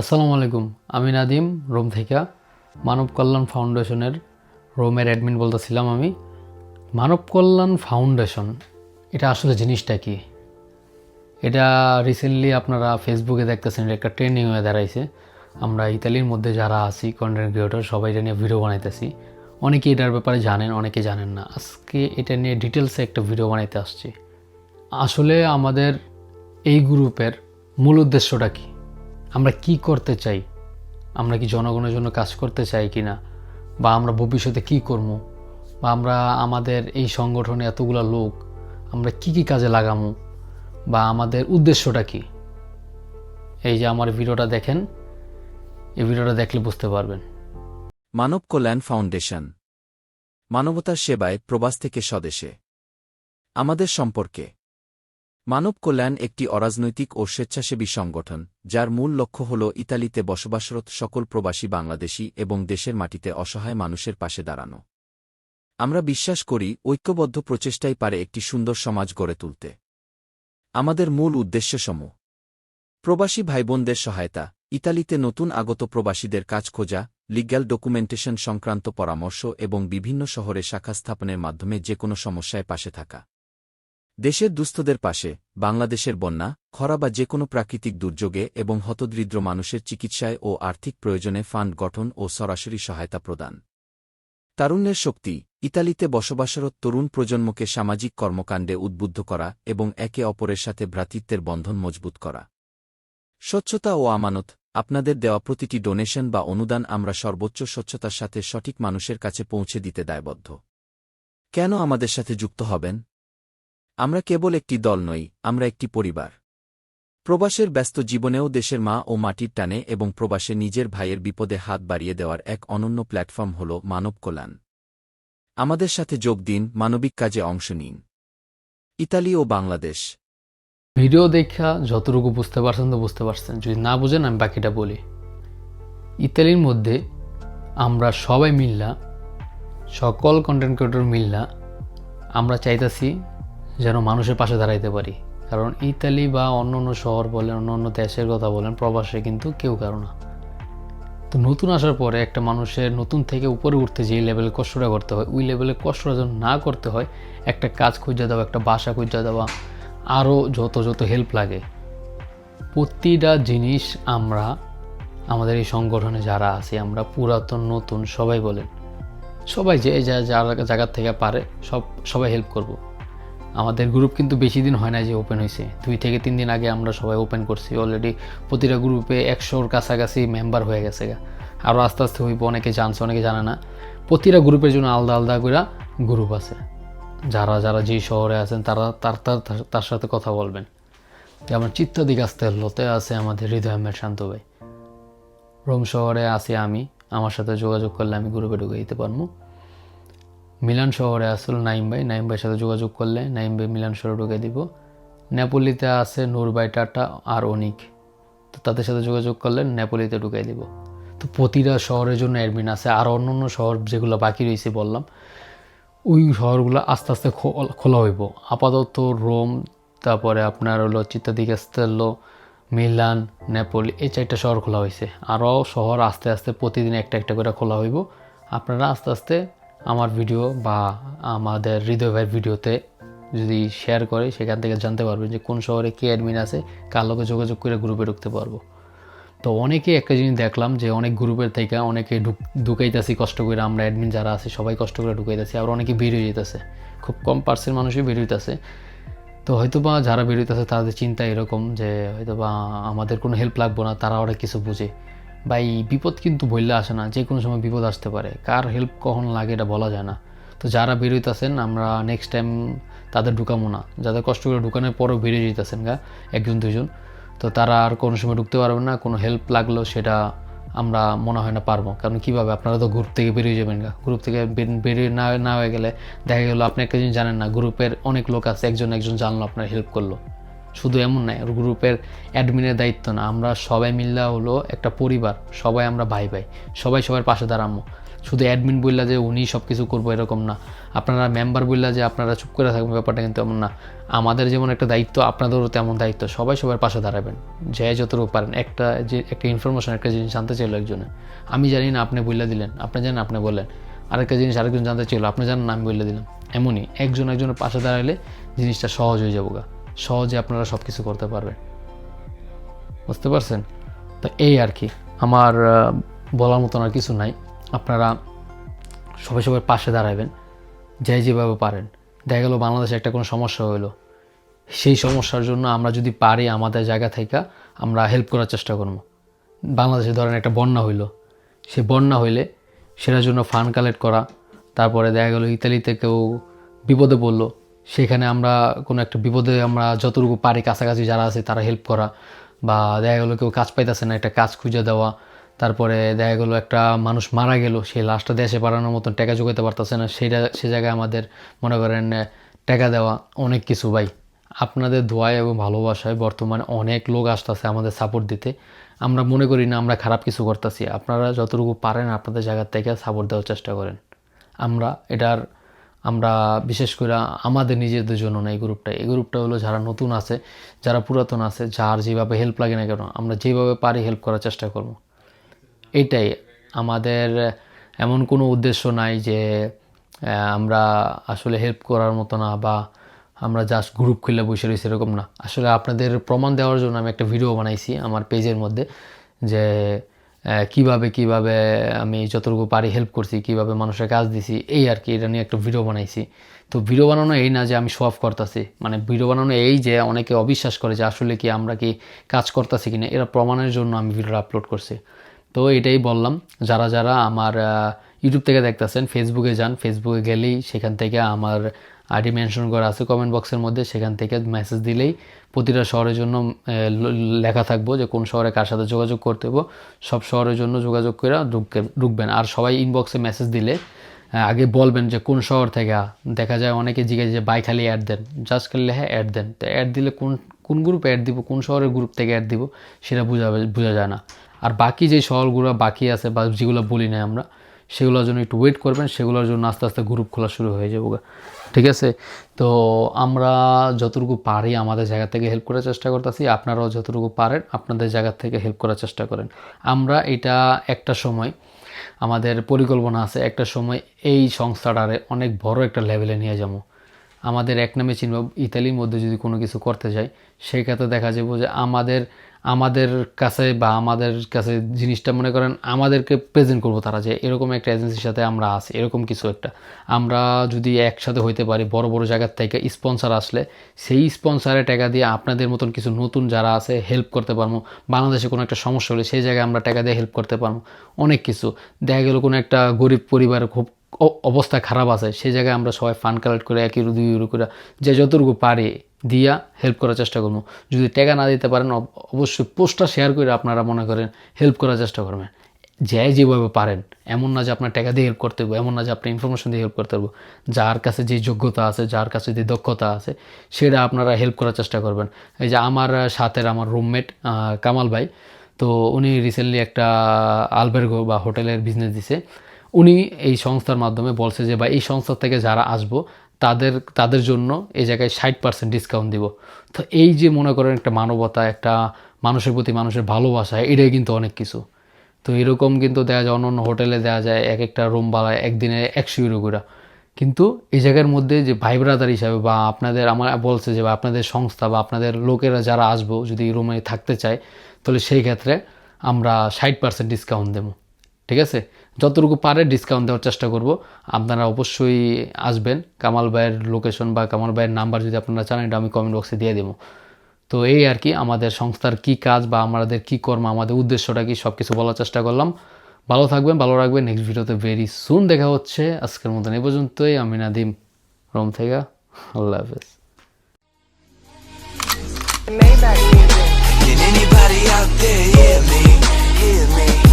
আসসালামু আলাইকুম, আমি নাদিম, রোম থেকে। মানব কল্যাণ ফাউন্ডেশনের রোমের অ্যাডমিন বলতেছিলাম আমি। মানব কল্যাণ ফাউন্ডেশন, এটা আসলে জিনিসটা কি? এটা রিসেন্টলি আপনারা ফেসবুকে দেখতেছেন, এটা একটা ট্রেন্ডিং হয়ে দাঁড়াইছে। আমরা ইতালির মধ্যে যারা আছি কন্টেন্ট ক্রিয়েটর সবাই এটা নিয়ে ভিডিও বানাইতেছি। অনেকে এটার ব্যাপারে জানেন, অনেকে জানেন না। আজকে এটা নিয়ে ডিটেলসে একটা ভিডিও বানাইতে আসছি। আসলে আমাদের এই গ্রুপের মূল উদ্দেশ্যটা কি? আমরা কি করতে চাই? আমরা কি জনগণের জন্য কাজ করতে চাই কি না বা আমরা ভবিষ্যতে কি করব? বা আমরা আমাদের এই সংগঠনে এতগুলো লোক, আমরা কি কি কাজে লাগামো বা আমাদের উদ্দেশ্যটা কি? এই যে আমার ভিডিওটা দেখেন, এই ভিডিওটা দেখলে বুঝতে পারবেন। মানব কল্যাণ ফাউন্ডেশন। মানবতার সেবায় প্রবাস থেকে স্বদেশে। আমাদের সম্পর্কে। মানব কল্যাণ একটি অরাজনৈতিক ও স্বেচ্ছাসেবী সংগঠন, যার মূল লক্ষ্য হল ইতালিতে বসবাসরত সকল প্রবাসী বাংলাদেশী এবং দেশের মাটিতে অসহায় মানুষের পাশে দাঁড়ানো। আমরা বিশ্বাস করি, ঐক্যবদ্ধ প্রচেষ্টাই পারে একটি সুন্দর সমাজ গড়ে তুলতে। আমাদের মূল উদ্দেশ্যসমূহ। প্রবাসী ভাইবোনদের সহায়তা। ইতালিতে নতুন আগত প্রবাসীদের কাজ খোঁজা, লিগ্যাল ডকুমেন্টেশন সংক্রান্ত পরামর্শ এবং বিভিন্ন শহরে শাখা স্থাপনের মাধ্যমে যে কোনো সমস্যায় পাশে থাকা। দেশের দুস্থদের পাশে, বাংলাদেশের বন্যা, খরা বা যে কোনো প্রাকৃতিক দুর্যোগে এবং হতদরিদ্র মানুষের চিকিৎসায় ও আর্থিক প্রয়োজনে ফান্ড গঠন ও সরাসরি সহায়তা প্রদান। তারুণ্যের শক্তি, ইতালিতে বসবাসরত তরুণ প্রজন্মকে সামাজিক কর্মকাণ্ডে উদ্বুদ্ধ করা এবং একে অপরের সাথে ভ্রাতৃত্বের বন্ধন মজবুত করা। স্বচ্ছতা ও আমানত, আপনাদের দেওয়া প্রতিটি ডোনেশন বা অনুদান আমরা সর্বোচ্চ স্বচ্ছতার সাথে সঠিক মানুষের কাছে পৌঁছে দিতে দায়বদ্ধ। কেন আমাদের সাথে যুক্ত হবেন? আমরা কেবল একটি দল নই, আমরা একটি পরিবার। প্রবাসের ব্যস্ত জীবনেও দেশের মা ও মাটির টানে এবং প্রবাসে নিজের ভাইয়ের বিপদে হাত বাড়িয়ে দেওয়ার এক অনন্য প্ল্যাটফর্ম হল মানব কল্যাণ। আমাদের সাথে যোগ দিন, মানবিক কাজে অংশ নিন। ইতালি ও বাংলাদেশ। ভিডিও দেখা যতটুকু বুঝতে পারছেন তো বুঝতে পারছেন, যদি না বুঝেন আমি বাকিটা বলি। ইতালির মধ্যে আমরা সবাই মিল্লা, সকল কন্টেন্ট ক্রিয়েটর মিল্লা, আমরা চাইতাছি যেন মানুষের পাশে দাঁড়াইতে পারি। কারণ ইতালি বা অন্য অন্য শহর বলেন, অন্য অন্য দেশের কথা বলেন, প্রবাসে কিন্তু কেউ কারও না। তো নতুন আসার পরে একটা মানুষের নতুন থেকে উপরে উঠতে যে লেভেলে কষ্টটা করতে হয়, ওই লেভেলে কষ্টটা যেন না করতে হয়, একটা কাজ খুঁজে দেওয়া একটা বাসা খুঁজে দেওয়া আরও যত যত হেল্প লাগে। প্রতিটা জিনিস আমরা, আমাদের এই সংগঠনে যারা আছি, আমরা পুরাতন, নতুন সবাই বলেন। সবাই যে যা, যার জায়গার থেকে পারে, সব, সবাই হেল্প করব। আমাদের গ্রুপ কিন্তু বেশি দিন হয় না যে ওপেন হয়েছে দুই থেকে তিন দিন আগে আমরা সবাই ওপেন করছি। অলরেডি প্রতিটা গ্রুপে একশোর কাছাকাছি মেম্বার হয়ে গেছে গা। আরও আস্তে আস্তে হইব, অনেকে জানছে, অনেকে জানে না। প্রতিটা গ্রুপের জন্য আলাদা আলাদা করে গ্রুপ আছে। যারা যারা যেই শহরে আছেন, তারা তার তার তার সাথে কথা বলবেন। যেমন চিত্তাদি কাস্তেল্লোতে আছে আমাদের হৃদয় আহমেদ শান্ত ভাই। রোম শহরে আছি আমি। আমার সাথে যোগাযোগ করলে আমি গ্রুপে ঢুকে দিতে পারব। মিলান শহরে আসল নাইম ভাই, নাইম ভাইয়ের সাথে যোগাযোগ করলে নাইম ভাই মিলান শহরে ঢুকে দিব। নেপোলিতে আছে নূর ভাই, টাটা আর অনিক। তো তাদের সাথে যোগাযোগ করলে নেপোলিতে ঢুকে দিব। তো প্রতিটা শহরের জন্য অ্যাডমিন আছে, আর অন্য অন্য শহর যেগুলো বাকি রয়েছে বললাম, ওই শহরগুলো আস্তে আস্তে খোল- হইব। আপাতত রোম, তারপরে আপনার হলো চিত্তাদিকাস্তেল্লো মিলান, নেপোলি, এই চারটা শহর খোলা হয়েছে আরও শহর আস্তে আস্তে প্রতিদিন একটা একটা করে খোলা হইব। আপনারা আস্তে আস্তে আমার ভিডিও বা আমাদের হৃদয় ভাইয়ের ভিডিওতে যদি শেয়ার করে, সেখান থেকে জানতে পারবেন যে কোন শহরে কে অ্যাডমিন আছে, কার লোকে যোগাযোগ করে গ্রুপে ঢুকতে পারব। তো অনেকে একটা জিনিস দেখলাম যে অনেক গ্রুপের থেকে অনেকে ঢুক- ঢুকাইতেছি, কষ্ট করে আমরা অ্যাডমিন যারা আছে, সবাই কষ্ট করে ঢুকাইতেছি আর অনেকে বেরিয়ে যেতেছে খুব কম পার্সেন্ট মানুষই বেরিয়েছে তো হয়তো বা যারা বেরোইতেছে তাদের চিন্তা এরকম যে হয়তো বা আমাদের কোনো হেল্প লাগবো না, তারা ওরা কিছু বুঝে। বা এই বিপদ কিন্তু বললে আসে না, যে কোনো সময় বিপদ আসতে পারে। কার হেল্প কখন লাগে এটা বলা যায় না। তো যারা বেরোইতেছেন, আমরা নেক্সট টাইম তাদের ঢুকাবো না। যাদের কষ্ট করে ঢুকানোর পরও বেরিয়ে যেতেছেন গা, একজন দুজন তো তারা আর কোনো সময় ঢুকতে পারবে না, কোনো হেল্প লাগল সেটা আমরা মনে হয় না পারব। কারণ কীভাবে? আপনারা তো গ্রুপ থেকে বেরিয়ে যাবেন গা। গ্রুপ থেকে বেরিয়ে না না হয়ে গেলে দেখা গেলো, আপনি একটা জিনিস জানেন না গ্রুপের অনেক লোক আছে, একজন একজন জানলো আপনার হেল্প করল। শুধু এমন নাই গ্রুপের অ্যাডমিনের দায়িত্ব না, আমরা সবাই মিল্লা হলো একটা পরিবার, সবাই আমরা ভাই ভাই, সবাই সবার পাশে দাঁড়াবো শুধু অ্যাডমিন বললা যে উনি সব কিছু করব এরকম না, আপনারা মেম্বার বললা যে আপনারা চুপ করে থাকবেন, ব্যাপারটা কিন্তু এমন না। আমাদের যেমন একটা দায়িত্ব, আপনাদেরও তেমন দায়িত্ব, সবাই সবার পাশে দাঁড়াবেন। যে যতটুকু পারেন, একটা যে, একটা ইনফরমেশন একটা জিনিস জানতে চাইলো একজনে। আমি জানি না আপনি বললে দিলেন, আপনি জানেন আপনি বললেন। আরেকটা জিনিস আরেকজন জানতে চাইলো, আপনি জানেন আমি বললে দিলাম। এমনই, একজন একজনের পাশে দাঁড়ালে জিনিসটা সহজ হয়ে যাব গা। সহজে আপনারা সব কিছু করতে পারবেন। বুঝতে পারছেন? তো এই আর কি। আমার বলার মতন আর কিছু নাই। আপনারা সবাই সবার পাশে দাঁড়াবেন। যে যেভাবে পারেন। দেখা গেলো বাংলাদেশে একটা কোনো সমস্যা হলো সেই সমস্যার জন্য আমরা যদি পারি আমাদের জায়গা থেকে, আমরা হেল্প করার চেষ্টা করব। বাংলাদেশে ধরেন একটা বন্যা হইল। সে বন্যা হইলে সেটার জন্য ফান্ড কালেক্ট করা। তারপরে দেখা গেলো ইতালিতে কেউ বিপদে পড়ল। সেখানে আমরা কোনো একটা বিপদে আমরা যতটুকু পারি কাছাকাছি যারা আছে তারা হেল্প করা। বা দেখা গেলো কেউ কাজ পাইতেছে না, একটা কাজ খুঁজে দেওয়া। তারপরে দেখা গেলো একটা মানুষ মারা গেল সেই লাশটা দেশে পাঠানোর মতন টাকা জোগাতে পারতেছে না। সেটা, সে জায়গায় আমাদের মনে করেন টাকা দেওয়া অনেক কিছু ভাই। আপনাদের দোয়ায় এবং ভালোবাসায় বর্তমানে অনেক লোক আসতেছে আমাদের সাপোর্ট দিতে। আমরা মনে করি না আমরা খারাপ কিছু করতেছি। আপনারা যতটুকু পারেন আপনাদের জায়গার থেকে সাপোর্ট দেওয়ার চেষ্টা করেন। আমরা এটার আমরা বিশেষ করে আমাদের নিজেদের জন্য না এই গ্রুপটা। এই গ্রুপটা হলো যারা নতুন আছে, যারা পুরাতন আছে, যার যেভাবে হেল্প লাগে না কেন, আমরা যেভাবে পারি হেল্প করার চেষ্টা করব। এটাই আমাদের এমন কোনো উদ্দেশ্য নাই যে আমরা আসলে হেল্প করার মতো না বা আমরা জাস্ট গ্রুপ খুলে বসে রয়েছি এরকম না। আসলে আপনাদের প্রমাণ দেওয়ার জন্য আমি একটা ভিডিও বানাইছি আমার পেজের মধ্যে যে কীভাবে কীভাবে আমি যতটুকু পারি হেল্প করছি, কীভাবে মানুষের কাজ দিছি, এই আর কি, এটা নিয়ে একটা ভিডিও বানাইছি। তো ভিডিও বানানো এই না যে আমি শো অফ করতেছি। মানে ভিডিও বানানো এই যে অনেকে অবিশ্বাস করে যে আসলে কি আমরা কি কাজ করতেছি কিনা, এরা প্রমাণের জন্য আমি ভিডিওটা আপলোড করছি। তো এটাই বললাম, যারা যারা আমার ইউটিউব থেকে দেখতেছেন ফেসবুকে যান ফেসবুকে গেলেই সেখান থেকে আমার আইডি মেনশন করা আছে কমেন্ট বক্সের মধ্যে, সেখান থেকে মেসেজ দিলেই প্রতিটা শহরের জন্য লেখা থাকব যে কোন শহরে কার সাথে যোগাযোগ করতে হবে। সব শহরের জন্য যোগাযোগ করে ঢুকবে ঢুকবেন। আর সবাই ইনবক্সে মেসেজ দিলে আগে বলবেন যে কোন শহর থেকে, দেখা যায় অনেকে জিজ্ঞাসা যে বাই খালি অ্যাড দেন। জাস্ট খালি হ্যাঁ অ্যাড দেন। তো অ্যাড দিলে কোন কোন গ্রুপে অ্যাড দিব, কোন শহরের গ্রুপ থেকে অ্যাড দিব, সেটা বোঝা বোঝা যায় না। আর বাকি যে শহরগুলো বাকি আছে বা যেগুলো বলি না আমরা, সেগুলোর জন্য একটু ওয়েট করবেন, সেগুলোর জন্য আস্তে আস্তে গ্রুপ খোলা শুরু হয়ে যাব। ঠিক আছে? তো আমরা যতটুকু পারি আমাদের জায়গা থেকে হেল্প করার চেষ্টা করতেছি, আপনারাও যতটুকু পারেন আপনাদের জায়গা থেকে হেল্প করার চেষ্টা করেন। আমরা এটা একটা সময়, আমাদের পরিকল্পনা আছে একটা সময় এই সংস্থাটারে অনেক বড় একটা লেভেলে নিয়ে যাব। আমাদের এক নামে চিনব, ইতালির মধ্যে যদি কোনো কিছু করতে যাই সেই ক্ষেত্রে দেখা যাব যে আমাদের আমাদের কাছে বা আমাদের কাছে জিনিসটা মনে করেন, আমাদেরকে প্রেজেন্ট করব তারা যে এরকম একটা এজেন্সির সাথে আমরা আছি, এরকম কিছু একটা। আমরা যদি একসাথে হইতে পারি, বড় বড় জায়গার থেকে স্পন্সর আসলে, সেই স্পন্সারের টাকা দিয়ে আপনাদের মতন কিছু নতুন যারা আছে হেল্প করতে পারব, বাংলাদেশে কোনো একটা সমস্যা হলে সেই জায়গায় আমরা টাকা দিয়ে হেল্প করতে পারব, অনেক কিছু। দেখা গেলো কোনো একটা গরিব পরিবার খুব অবস্থা খারাপ আছে, সেই জায়গায় আমরা সবাই ফান্ড কালেক্ট করে, এক ইউরো দুই করে যে যতটুকু পারি দিয়া হেল্প করার চেষ্টা করব। যদি টাকা না দিতে পারেন অবশ্যই পোস্টটা শেয়ার করে আপনারা মনে করেন হেল্প করার চেষ্টা করবেন। যে যেভাবে পারেন, এমন না যে আপনার টাকা দিয়ে হেল্প করতে হবে এমন না যে আপনি ইনফরমেশন দিয়ে হেল্প করতে হবে যার কাছে যে যোগ্যতা আছে, যার কাছে যে দক্ষতা আছে, সেটা আপনারা হেল্প করার চেষ্টা করবেন। এই যে আমার সাথের আমার রুমমেট কামাল ভাই, তো উনি রিসেন্টলি একটা আলবেরগো বা হোটেলের বিজনেস দিছে। উনি এই সংস্থার মাধ্যমে বলছে যে বা এই সংস্থা থেকে যারা আসব তাদের তাদের জন্য এই জায়গায় ষাট পার্সেন্ট ডিসকাউন্ট দিব। তো এই যে মনে করেন একটা মানবতা, একটা মানুষের প্রতি মানুষের ভালোবাসা, এটাই কিন্তু অনেক কিছু। তো এরকম কিন্তু দেওয়া যায় অন্য অন্য হোটেলে দেওয়া যায় এক একটা রুম বালায় একদিনে একশো ইউরো করে। কিন্তু এই জায়গার মধ্যে যে ভাই ব্রাদার হিসাবে বা আপনাদের আমার বলছে যে বা আপনাদের সংস্থা বা আপনাদের লোকেরা যারা আসব, যদি রুমে থাকতে চায়, তাহলে সেই ক্ষেত্রে আমরা ষাট পার্সেন্ট ডিসকাউন্ট দেবো। ঠিক আছে? যতটুকু পারে ডিসকাউন্ট দেওয়ার চেষ্টা করব। আপনারা অবশ্যই আসবেন। কামাল ভাইয়ের লোকেশন বা কামাল ভাইয়ের নাম্বার যদি আপনারা চান, এটা আমি কমেন্ট বক্সে দিয়ে দেবো। তো এই আর কি, আমাদের সংস্থার কি কাজ বা আমাদের কি কর্ম, আমাদের উদ্দেশ্যটা কি সব কিছু বলার চেষ্টা করলাম। ভালো থাকবেন, ভালো রাখবেন। নেক্সট ভিডিওতে ভেরি সুন দেখা হচ্ছে। আজকের মতন এ পর্যন্তই। আমি নাদিম রোম থেকে। আল্লাহ হাফেজ। Maybach music. Can anybody out there hear me? Hear me?